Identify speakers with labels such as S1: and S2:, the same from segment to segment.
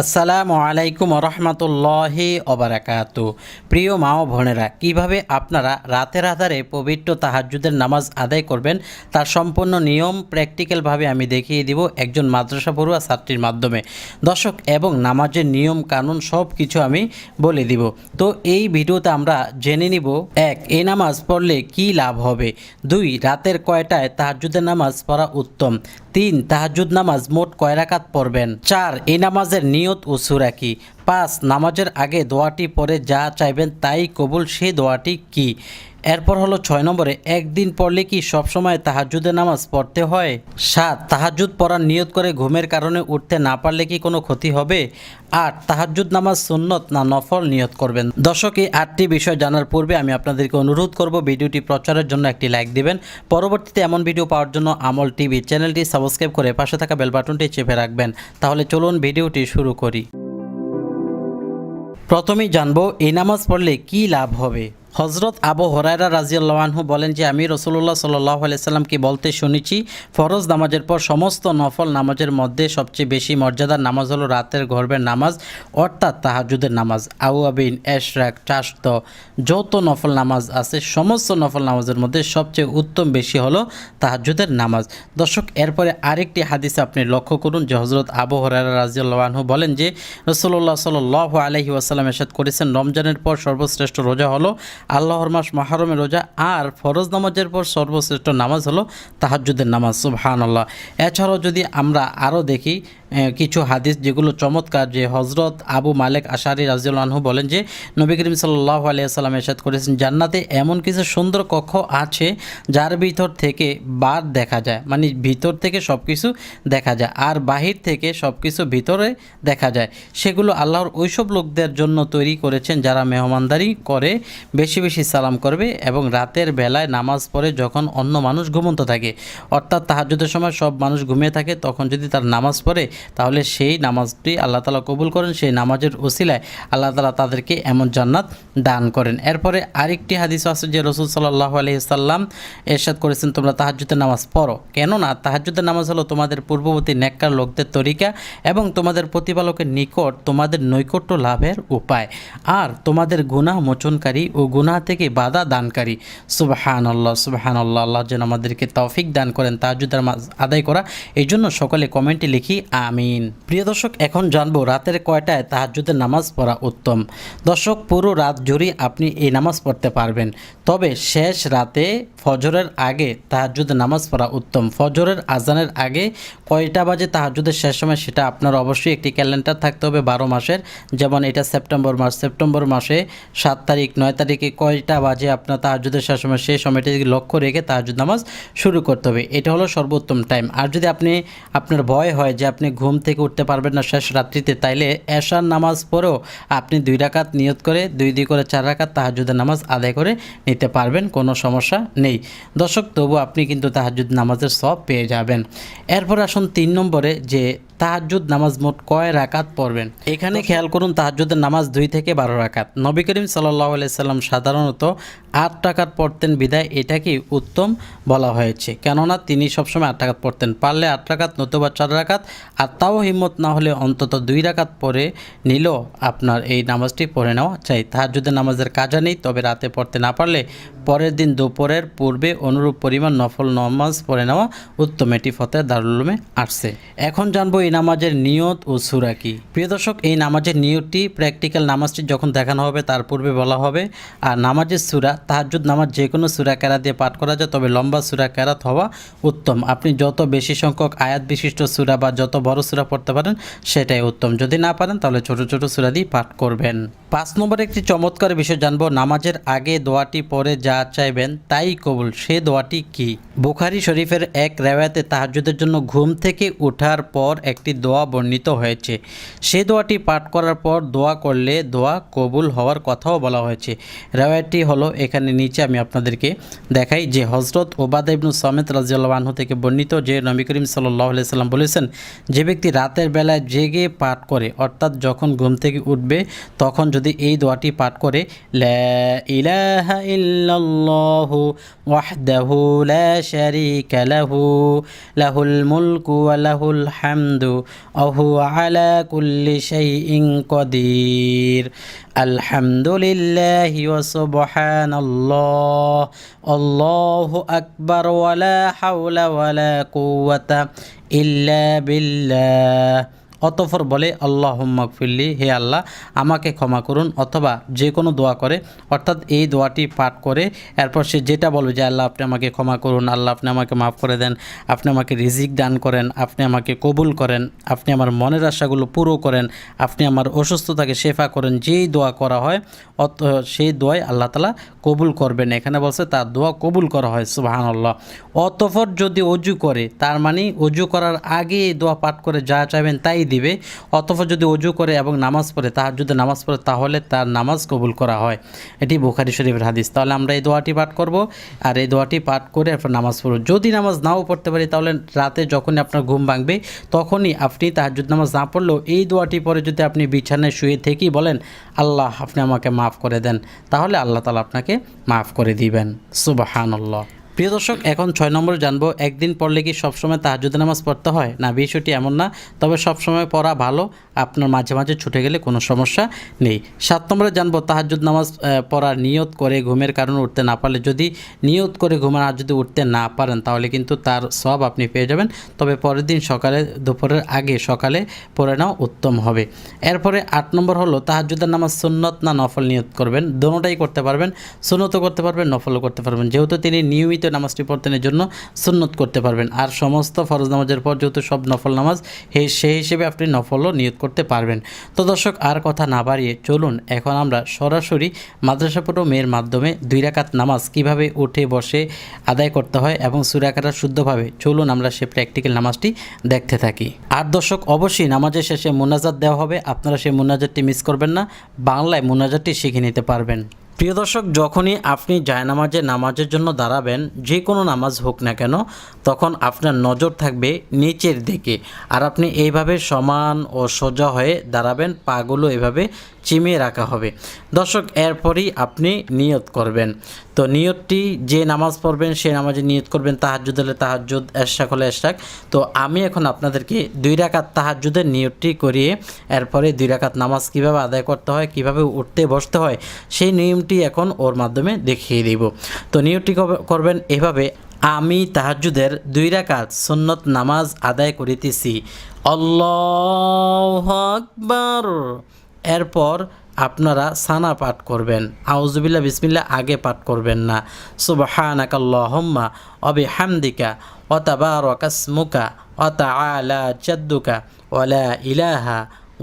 S1: আসসালামু আলাইকুম রহমতুল্লাহি অবরাকাত প্রিয় মা ও বোনেরা, কীভাবে আপনারা রাতের আধারে পবিত্র তাহাজ্জুদের নামাজ আদায় করবেন তার সম্পূর্ণ নিয়ম প্র্যাকটিক্যালভাবে আমি দেখিয়ে দিব একজন মাদ্রাসা পড়ুয়া ছাত্রীর মাধ্যমে। দর্শক, এবং নামাজের নিয়ম, কানুন সব কিছু আমি বলে দিব। তো এই ভিডিওতে আমরা জেনে নিব, এক এই নামাজ পড়লে কি লাভ হবে? দুই, রাতের কয়টায় তাহাজ্জুদের নামাজ পড়া উত্তম? তিন তাহাজুদ নামাজ মোট কয় রাকাত পড়বেন? চার এই নামাজের নিয়ত ও সুরা কি? পাঁচ, নামাজের আগে দোয়াটি পরে যা চাইবেন তাই কবুল সেই দোয়াটি কি? এরপর হলো ছয় নম্বরে, একদিন পড়লে কি সবসময় তাহাজুদের নামাজ পড়তে হয়? সাত তাহাজুদ পড়ার নিয়ত করে ঘুমের কারণে উঠতে না পারলে কি কোনো ক্ষতি হবে? আট তাহাজুদ নামাজ সুন্নত না নফল নিয়ত করবেন? দর্শক, এই আটটি বিষয় জানার পূর্বে আমি আপনাদেরকে অনুরোধ করব ভিডিওটি প্রচারের জন্য একটি লাইক দিবেন। পরবর্তীতে এমন ভিডিও পাওয়ার জন্য আমল টিভি চ্যানেলটি সাবস্ক্রাইব করে পাশে থাকা বেল বাটনটি চেপে রাখবেন। তাহলে চলুন ভিডিওটি শুরু করি। প্রথমেই জানব এই নামাজ পড়লে কি লাভ হবে? হজরত আবু হরাইরা রাজিয়াল্লাহু বলেন যে, আমি রসুল্লাহ সাল্লাহ বলতে শুনেছি, ফরজ নামাজের পর সমস্ত নফল নামাজের মধ্যে সবচেয়ে বেশি মর্যাদার নামাজ হলো রাতের গর্বের নামাজ, অর্থাৎ তাহাজুদের নামাজ। আউয়াবিন এশরাক চাস্ত যত নফল নামাজ আছে, সমস্ত নফল নামাজের মধ্যে সবচেয়ে উত্তম বেশি হলো তাহাজুদের নামাজ। দর্শক, এরপরে আরেকটি হাদিসে আপনি লক্ষ্য করুন, যে হজরত আবু হরাইরা রাজিয়াল্লাহু বলেন যে রসুল্লাহ সাল্লাহ আলহি ওয়াসাল্লাম এসাদ করেছেন, রমজানের পর সর্বশ্রেষ্ঠ রোজা হলো আল্লাহর মাস মাহরমের রোজা আর ফরজ নামাজের পর সর্বশ্রেষ্ঠ নামাজ হলো তাহাজুদের নামাজ সুবহান আল্লাহ এছাড়াও যদি আমরা আরও দেখি কিছু হাদিস যেগুলো চমৎকার যে হজরত আবু মালেক আশারি রাজিউল আনহু বলেন যে, নবী করিম সাল্লাহ আলিয়াল্লাম এরশাদ করেছেন, জান্নাতে এমন কিছু সুন্দর কক্ষ আছে যার ভিতর থেকে বার দেখা যায়। মানে ভিতর থেকে সব কিছু দেখা যায় আর বাহির থেকে সব কিছু ভিতরে দেখা যায়। সেগুলো আল্লাহর ওইসব লোকদের জন্য তৈরি করেছেন যারা মেহমানদারি করে, বেশি বেশি সালাম করবে এবং রাতের বেলায় নামাজ পড়ে যখন অন্য মানুষ ঘুমন্ত থাকে। অর্থাৎ তাহাজ্জুদের সময় সব মানুষ ঘুমিয়ে থাকে, তখন যদি তার নামাজ পড়ে তাহলে সেই নামাজটি আল্লাহ তালা কবুল করেন, সেই নামাজের ওসিলায় আল্লাহ তালা তাদেরকে এমন জান্নাত দান করেন। এরপরে আরেকটি হাদিস আছে যে রসুল সাল্লাহ আলহিসাল্লাম এরশাদ করেছেন, তোমরা তাহাজ্জুদের নামাজ পড়ো। কেননা তাহাজ্জুদের নামাজ হলো তোমাদের পূর্ববর্তী নেককার লোকদের তরিকা এবং তোমাদের প্রতিপালকের নিকট তোমাদের নৈকট্য লাভের উপায়। আর তোমাদের গুনাহ মোচনকারী ও গুনাহ থেকে বাধা দানকারী। সুবাহান আল্লাহ সুবাহান আল্লাহ আল্লাহ যেন আমাদেরকে তৌফিক দান করেন তাহাজ্জুদের নামাজ আদায় করা। এই জন্য সকলে কমেন্টে লিখি আমিন। প্রিয় দর্শক, এখন জানব রাতের কয়টায় তাহাজ্জুদের নামাজ পড়া উত্তম। দর্শক, পুরো রাত জুড়ে আপনি এই নামাজ পড়তে পারবেন। তবে শেষ রাতে ফজরের আগে তাহাজ্জুদের নামাজ পড়া উত্তম। ফজরের আজানের আগে কয়টা বাজে তাহাজ্জুদের শেষ সময় সেটা আপনার অবশ্যই একটি ক্যালেন্ডার থাকতে হবে বারো মাসের। যেমন এটা সেপ্টেম্বর মাস। সেপ্টেম্বর মাসে সাত তারিখ, নয় তারিখে কয়টা বাজে আপনার তাহাজ্জুদের শেষ সময়? সেই সময়টিকে লক্ষ্য রেখে তাহাজ্জুদ নামাজ শুরু করতে হবে। এটা হলো সর্বোত্তম টাইম আর যদি আপনি, আপনার ভয় হয় যে আপনি ঘুম থেকে উঠতে পারবেন না শেষ রাত্রিতে। তাইলে এশার নামাজ পরেও আপনি দুই রাকাত নিয়ত করে, দুই দুই করে চার রাকাত তাহাজুদের নামাজ আদায় করে নিতে পারবেন, কোনো সমস্যা নেই। দর্শক, তবু আপনি কিন্তু তাহাজুদ নামাজের সব পেয়ে যাবেন। এরপর আসুন তিন নম্বরে যে তাহাজ্জুদ নামাজ মোট কয় রাকাত পড়বেন? এখানে খেয়াল করুন, তাহাজ্জুদের নামাজ দুই থেকে বারো রাকাত। নবী করিম সাল্লাহ সাল্লাম সাধারণত আট টাকাত পড়তেন বিদায় এটাকেই উত্তম বলা হয়েছে। কেননা তিনি সবসময় আট টাকাত পড়তেন। পারলে আট রাকাত, নতুবা চার রাকাত, আর তাও হিম্মত না হলে অন্তত দুই রাকাত পরে নিলেও আপনার এই নামাজটি পড়ে নেওয়া। চাই, তাহাজ্জুদের নামাজের কাজা নেই, তবে রাতে পড়তে না পারলে পরের দিন দুপুরের পূর্বে অনুরূপ পরিমাণ নফল নামাজ পড়ে নেওয়া উত্তম। এটি ফতে দারুলুমে আসছে। এখন জানব এই নামাজের নিয়ত ও সুরা কি? প্রিয় দর্শক, এই নামাজের নিয়তটি প্র্যাকটিক্যাল নামাজটি যখন দেখানো হবে, তার পূর্বে বলা হবে, আর নামাজের সুরা, তাহাজ্জুদ নামাজ যে কোনো সুরা কেরা দিয়ে পাঠ করা যায়, তবে লম্বা সুরা কেরাত হওয়া উত্তম। আপনি যত বেশি সংখ্যক আয়াত বিশিষ্ট সুরা বা যত বড় সুরা পড়তে পারেন, সেটাই উত্তম। যদি না পারেন, তাহলে ছোট ছোট সুরা দিয়ে পাঠ করবেন। পাঁচ নম্বরে একটি চমৎকার বিষয় জানব, নামাজের আগে দোয়াটি পরে যা চাইবেন, তাই কবুল। সে দোয়াটি কি? বুখারি শরীফের এক রেওয়াতে তাহাজ্জুদের জন্য ঘুম থেকে ওঠার পর একটি দোয়া বর্ণিত হয়েছে। সে দোয়াটি পাঠ করার পর দোয়া করলে দোয়া কবুল হওয়ার কথাও বলা হয়েছে। রেওয়ায়তটি হলো, এখানে নিচে আমি আপনাদেরকে দেখাই যে হজরত ওবাদা ইবনু সমেত রাজিউল্লাহ থেকে বর্ণিত যে নবী করিম সাল্লাহ সাল্লাম বলেছেন, যে ব্যক্তি রাতের বেলায় জেগে পাঠ করে, অর্থাৎ যখন ঘুম থেকে উঠবে, তখন যদি এই দোয়াটি পাঠ করে ইলাহা ইল্লাল্লাহু লা লাহুল মুলকু ওয়া লাহুল হামদ الحمد وهو على كل شيء قدير الحمد لله وسبحان الله الله أكبر ولا حول ولا قوة إلا بالله অতফর বলে আল্লাহ মকফিল্লি হে আল্লাহ, আমাকে ক্ষমা করুন। অথবা যে কোনো দোয়া করে, অর্থাৎ এই দোয়াটি পাঠ করে, এরপর সে যেটা বলবে যে, আল্লাহ, আপনি আমাকে ক্ষমা করুন, আল্লাহ, আপনি আমাকে মাফ করে দেন, আপনি আমাকে রিজিক দান করেন, আপনি আমাকে কবুল করেন, আপনি আমার মনের আশাগুলো পুরো করেন, আপনি আমার অসুস্থতাকে শেফা করেন। যেই দোয়া করা হয়, অত, সেই দোয়াই আল্লাহ তালা কবুল করবেন। এখানে বলছে, তার দোয়া কবুল করা হয়। সুবাহান আল্লাহ অতফর যদি অজু করে, তার মানে অজু করার আগে দোয়া পাঠ করে যা চাইবেন তাই দিবে অথবা যদি অজু করে এবং নামাজ পড়ে, তাহার যদি নামাজ পড়ে, তাহলে তার নামাজ কবুল করা হয়। এটি বুখারি শরীফের হাদিস। তাহলে আমরা এই দোয়াটি পাঠ করব আর এই দোয়াটি পাঠ করে এরপর নামাজ পড়ব। যদি নামাজ নাও পড়তে পারি, তাহলে রাতে যখনই আপনার ঘুম ভাঙবে, তখনই আপনি তাহাজুদ নামাজ না পড়লেও এই দোয়াটি পরে যদি আপনি বিছানায় শুয়ে থেকেই বলেন, আল্লাহ, আপনি আমাকে মাফ করে দেন। তাহলে আল্লাহ তালা আপনাকে মাফ করে দিবেন। সুবাহানল্লাহ। প্রিয় দর্শক, এখন ছয় নম্বরে জানব, একদিন পড়লে কি সবসময় তাহাজুদ নামাজ পড়তে হয়? না, বিষয়টি এমন না, তবে সবসময় পড়া ভালো। আপনার মাঝে মাঝে ছুটে গেলে কোনো সমস্যা নেই। সাত নম্বরে জানব তাহাজুদ নামাজ পড়ার নিয়ত করে ঘুমের কারণে উঠতে না পারলে যদি নিয়ত করে ঘুমের আর যদি উঠতে না পারেন, তাহলে কিন্তু তার সব আপনি পেয়ে যাবেন। তবে পরের দিন সকালে, দুপুরের আগে সকালে পড়ে নেওয়া উত্তম হবে। এরপরে আট নম্বর হলো তাহাজুদের নামাজ সুন্নত না নফল নিয়ত করবেন? দোনোটাই করতে পারবেন। সুন্নতও করতে পারবেন, নফলও করতে পারবেন। যেহেতু তিনি নিয়মিত নামাজটি পড়তেন এর জন্য সুন্নত করতে পারবেন। আর সমস্ত ফরজ নামাজের পর যেহেতু সব নফল নামাজ সেই হিসেবে আপনি নফলও নিয়ত করতে পারবেন। তো দর্শক, আর কথা না বাড়িয়ে চলুন, এখন আমরা সরাসরি মাদ্রাসা মেয়ের মাধ্যমে দুই রাকাত নামাজ কীভাবে উঠে বসে আদায় করতে হয় এবং সুরাকাটা শুদ্ধভাবে চলুন আমরা সে প্র্যাকটিক্যাল নামাজটি দেখতে থাকি। আর দর্শক, অবশ্যই নামাজের শেষে মোনাজাত দেওয়া হবে। আপনারা সেই মোনাজাতটি মিস করবেন না। বাংলায় মোনাজাতটি শিখে নিতে পারবেন। প্রিয় দর্শক, যখনই আপনি জায়নামাজে নামাজের জন্য দাঁড়াবেন, যে কোনো নামাজ হোক না কেন, তখন আপনার নজর থাকবে নিচের দিকে। আর আপনি এইভাবে সমান ও সোজা হয়ে দাঁড়াবেন পাগুলো এভাবে চিমিয়ে রাখা হবে। দর্শক, এরপরই আপনি নিয়ত করবেন। তো নিয়তটি যে নামাজ পড়বেন, সে নামাজে নিয়ত করবেন তাহাজুদ হলে তাহাজুদ এশাক হলে এশাক তো আমি এখন আপনাদেরকে দুই রাকাত তাহাজুদের নিয়তটি করিয়ে, এরপরে দুই রাকাত নামাজ কীভাবে আদায় করতে হয়, কীভাবে উঠতে বসতে হয়, সেই নিয়মটি এখন ওর মাধ্যমে দেখিয়ে দিব। তো নিয়তটি করবেন এভাবে, আমি তাহাজুদের দুই রাকাত সুন্নত নামাজ আদায় করিতেছি। আল্লাহ আকবার। এরপর আপনারা সানা পাঠ করবেন। আউজবিল্লা বিসমিল্লা আগে পাঠ করবেন না। সুবহানাকাল্লাহুম্মা অবি হামদিকা অতাবারকাসমুকা অতা আলা চাদ্দুকা ওয়ালা ইলাহা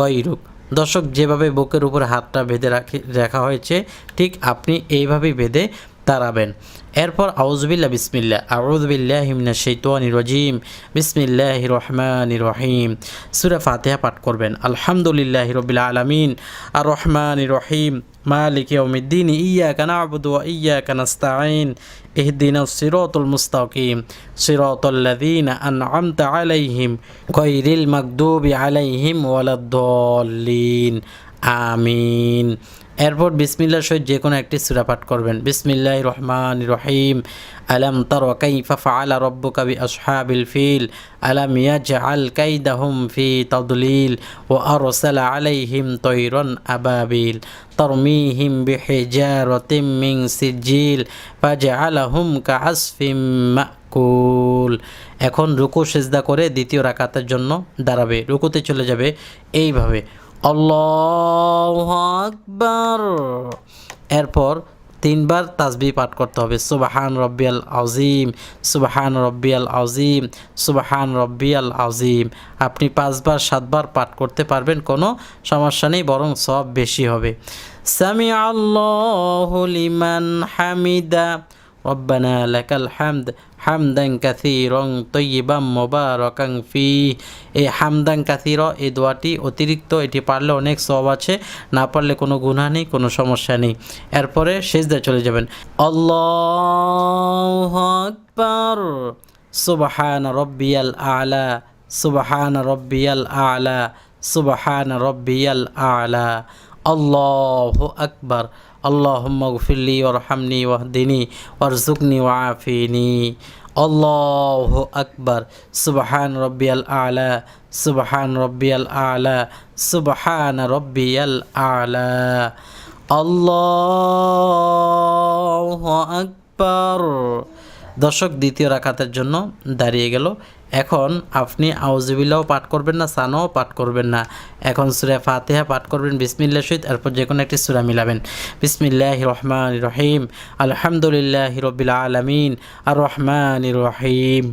S1: গৈরুক দর্শক, যেভাবে বুকের উপর হাতটা বেঁধে রাখি, রাখা হয়েছে, ঠিক আপনি এইভাবেই বেঁধে দাঁড়াবেন এরপর আউজবিল্লা বিসমিল্লা আউজবিল্লাহ হিমনা শৈতনি রজিম। বিসমিল্লাহ রহমান রহিম। সুরা ফাতেহা পাঠ করবেন। আলহামদুলিল্লাহ রবিল আলমিন। আর রহমান রহিম। মালিক ইয়ৌমিদ্দিন ইয়া কানা আবুদ ইয়া কানাস্তাইন ইহদিন সিরতুল মুস্তাকিম। সিরতুল্লাদিন আন আমতা আলাইহিম গৈরিল মকদুবি আলাইহিম ওয়ালাদ্দলিন আমিন। এরপর বিসমিল্লার সহিত যে কোনো একটি সূরা পাঠ করবেন। বিসমিল্লাহ রহমান রহিম। আলাম তার কাইফা ফাআলা রব্বুকা বি আসহাবিল ফিল। আলাম ইয়াজআল কাইদাহুম ফি তাদলিল। ওয়া আরসালা আলাইহিম তৈরন আবাবিল। তরমিহিম বিহিজারাতিম মিন সিজিল ফাজআলাহুম কাআসফিম মাকুল। এখন রুকু, সেজদা করে দ্বিতীয় রাকাতের জন্য দাঁড়াবে। রুকুতে চলে যাবে। এইভাবে। আল্লাহ আকবর। এরপর তিনবার তাজবি পাঠ করতে হবে। সুবাহান রব্বিয়াল আজিম সুবাহান রব্বিয়াল আজিম সুবাহান রব্বিয়াল আজিম আপনি পাঁচবার, সাতবার পাঠ করতে পারবেন, কোনো সমস্যা নেই, বরং সব বেশি হবে। সামি আল্লাহ হামিদা। রব্বানা লেকাল হামদ। হামদান কাসিরং তৈবাম মোবারকাং ফি এই হামদান কাসির এই দোয়াটি অতিরিক্ত, এটি পারলে অনেক সব আছে, না পারলে কোনো গুণা নেই, কোনো সমস্যা নেই। এরপরে শেষদায় চলে যাবেন। আল্লাহ আকবার। সুবহান রব্বিয়াল আলা, সুবহান রব্বিয়াল আলা, সুবহান রব্বিয়াল আলা। আল্লাহ আকবার। আল্লাহম্মা গফিল্লি ওরহামনি ওয়াহদিনী ওয়ারজুকনি ওয়াফিনী আল্লাহ আকবর। সুবহান রব্বিয়াল আলা, সুবহান রব্বিয়াল আলা, সুবহান রব্বিয়াল আলা। আল্লাহ আকবর। দর্শক দ্বিতীয় রাখাতের জন্য দাঁড়িয়ে গেল। এখন আপনি আউজিবিল্লাও পাঠ করবেন না, সানাও পাঠ করবেন না। এখন সুরে ফাতেহা পাঠ করবেন বিসমিল্লা সহিত, এরপর যে কোনো একটি সুরা মিলাবেন। বিসমিল্লাহ রহমান রহিম, আলহামদুলিল্লাহ হিরবিল আলমিন, আর রহমান রহিম।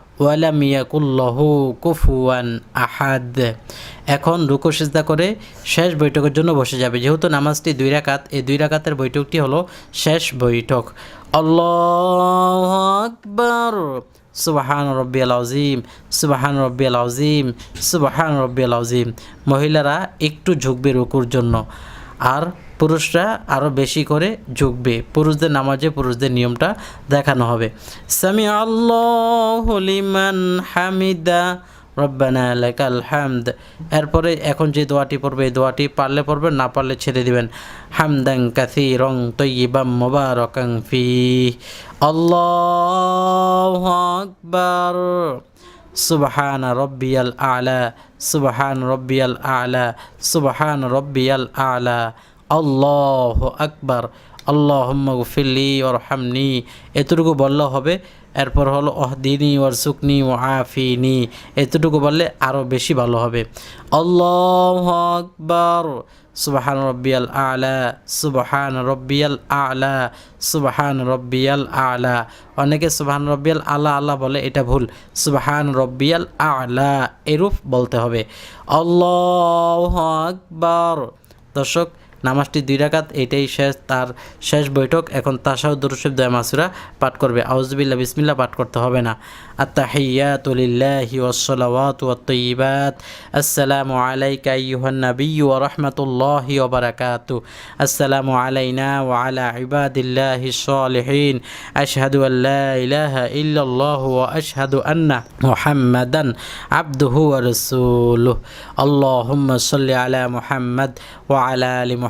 S1: ওয়ালাম ইয়াকুল্লাহু কুফুয়ান আহাদ। এখন রুকু সিজদা করে শেষ বৈঠকের জন্য বসে যাবে। যেহেতু নামাজটি দুই রাকাত, এই দুই রাকাতের বৈঠকটি হলো শেষ বৈঠক। আল্লাহ আকবার। সুবাহান রব্বিয়াল আজিম সুবাহান রব্বিয়াল আজিম সুবাহান রব্বিয়াল আজিম মহিলারা একটু ঝুঁকবে রুকুর জন্য। আর পুরুষরা আরও বেশি করে ঝুঁকবে। পুরুষদের নামাজে পুরুষদের নিয়মটা দেখানো হবে। সামি আল্লাহ লিমান হামিদা। রব্বানা লাকাল হামদ। এরপরে এখন যে দোয়াটি পড়বে, এই দোয়াটি পারলে পড়বেন, না পারলে ছেড়ে দিবেন। হামদাং কাসি রং তৈবাম মোবারকাং ফি আল্লাহ আকবার। সুবহান রব্বিয়াল আলা। সুবহান রব্বিয়াল আলা। সুবহান রব্বিয়াল আলা। আল্লাহ আকবার, আল্লাহম্মা গফিল্লি ওর হামনি এতটুকু বললেও হবে, এরপর হলো অহদিনী ওর সুকনি ও আফিনি এতটুকু বললে আরও বেশি ভালো হবে। আল্লাহ আকবার, সুবহান রব্বিয়াল আলা, সুবহান রব্বিয়াল আলা, সুবাহান রব্বিয়াল আলা। অনেকে সুবহান রব্বিয়াল আলা আল্লাহ বলে, এটা ভুল। সুবহান রব্বিয়াল আলা, এরূপ বলতে হবে। আল্লাহ আকবার। দর্শক নামাজটি দুই রাকাত এটাই শেষ তার শেষ বৈঠক এখন তাসাউ দুরুসিব দয়া মাসুরা পাঠ করবে আউজবিল্লা বিসমিল্লা পাঠ করতে হবে না التحيات لله والصلوات والطيبات السلام عليك أيها النبي ورحمة الله وبركاته السلام علينا وعلى عباد الله الصالحين أشهد أن لا إله إلا الله وأشهد أن محمدا عبده ورسوله اللهم صل على محمد وعلى آل محمد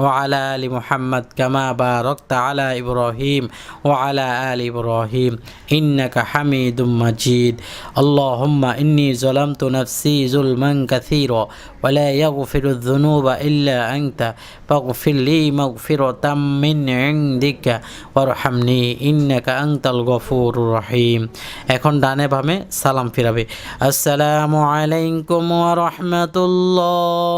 S1: ও আলা আলী মোহাম্মদ কামা বা রক্তা আলা ইব্রাহিম ও আলা আল ইব্রাহিম ইন্নাকা হামিদুম মাজিদ। আল্লাহুম্মা ইন্নি জলামতু নাফসি জুলমান কাসীরা ওয়া লা ইয়াগফিরু যুনুবা ইল্লা আনতা ফাগফির লি মাগফিরাতাম মিন ইনদিকা ওয়ারহামনি ইন্নাকা আনতাল গফুরুর রহিম। এখন ডানে বামে সালাম ফিরাবে। আসসালামু আলাইকুম ওয়া রাহমাতুল্লাহ।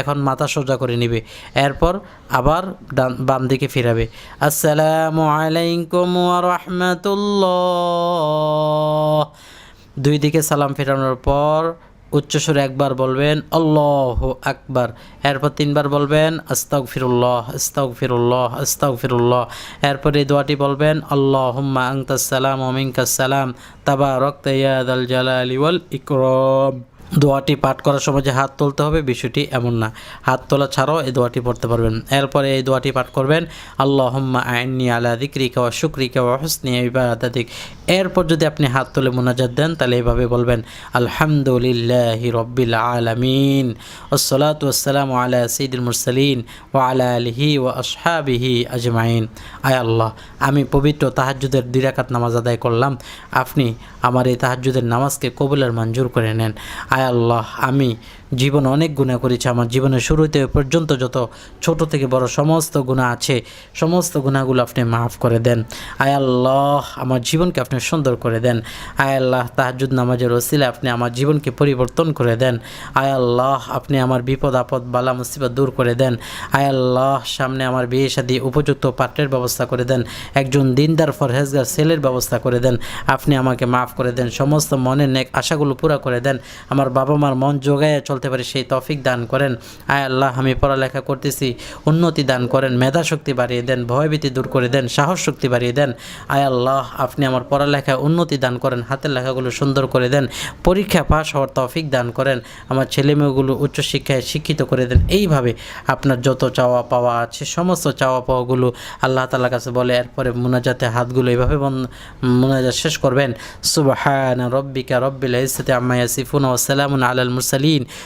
S1: এখন মাথা সোজা করে নিবে। এরপর আবার ডান, বাম দিকে ফিরাবে। আসসালামু আলাইকুম রাহমাতুল্লাহ। দুই দিকে সালাম ফেরানোর পর উচ্চস্বরে একবার বলবেন, আল্লাহ আকবার। এরপর তিনবার বলবেন আস্তাক ফিরুল্লাহ আস্তাক ফিরুল্লাহ আস্তাক ফিরুল্লাহ এরপর এই দোয়াটি বলবেন আল্লাহ হুম্মা আংতাসালাম ওমিনকাসালাম তাবা রক্ত ইয়াদ আল জালালি ওয়াল ইকরম। দোয়াটি পাঠ করার সময় যে হাত তুলতে হবে, বিষয়টি এমন না। হাত তোলা ছাড়াও এই দোয়াটি পড়তে পারবেন। এরপরে এই দোয়াটি পাঠ করবেন আল্লাহ আইনি আলা দিক্রিকা ওয়া শুক্রিকা ওয়া হসনি ইবাদাতিক। এরপর যদি আপনি হাত তুলে মোনাজাত দেন, তাহলে এইভাবে বলবেন, আলহামদুলিল্লাহি রব্বিল আলামিন ওসলাতু আসসালামু আলা সঈদুল মুরসালিন ওয়া আলা আলিহি ওয়া আসহাবিহি আজমাইন। আয় আল্লাহ, আমি পবিত্র তাহাজ্জুদের দিরাকাত নামাজ আদায় করলাম। আপনি আমার এই তাহাজ্জুদের নামাজকে কবুলের মঞ্জুর করে নেন। আয় আল্লাহ, আমি জীবনে অনেক গুণা করেছে। আমার জীবনের শুরুতে পর্যন্ত যত ছোট থেকে বড় সমস্ত গুণা আছে, সমস্ত গুণাগুলো আপনি মাফ করে দেন। আয় আল্লাহ, আমার জীবনকে আপনি সুন্দর করে দেন। আয় আল্লাহ তাহাজুদ নামাজের ওসিলে আপনি আমার জীবনকে পরিবর্তন করে দেন। আয় আল্লাহ, আপনি আমার বিপদ, আপদ, বালা, মুসিবত দূর করে দেন। আয় আল্লাহ, সামনে আমার বিয়ে শাদী, উপযুক্ত পাত্রের ব্যবস্থা করে দেন। একজন দিনদার, ফরহেজগার সেলের ব্যবস্থা করে দেন। আপনি আমাকে মাফ করে দেন। সমস্ত মনের নেক আশাগুলো পুরা করে দেন। আমার বাবা মার মন জোগাইয়া চলতে পারি, সেই তফিক দান করেন। আয় আল্লাহ, আমি পড়ালেখা করতেছি, উন্নতি দান করেন মেধা শক্তি বাড়িয়ে দেন, ভয়ভীতি দূর করে দেন সাহস শক্তি বাড়িয়ে দেন। আয় আল্লাহ, আপনি আমার পড়ালেখায় উন্নতি দান করেন, হাতের লেখাগুলো সুন্দর করে দেন, পরীক্ষা পাশ হওয়ার তফিক দান করেন, আমার ছেলেমেয়েগুলো উচ্চশিক্ষায় শিক্ষিত করে দেন। এইভাবে আপনার যত চাওয়া পাওয়া আছে, সমস্ত চাওয়া পাওয়াগুলো আল্লাহ তালার কাছে বলে, এরপরে মোনাজাতে হাতগুলো এইভাবে মোনাজাত শেষ করবেন। সুবহান রব্বিকা রব্বিল ইজ্জতি আম্মা ইয়াসিফুন ওয়া সালামুন আলাল মুরসালিন।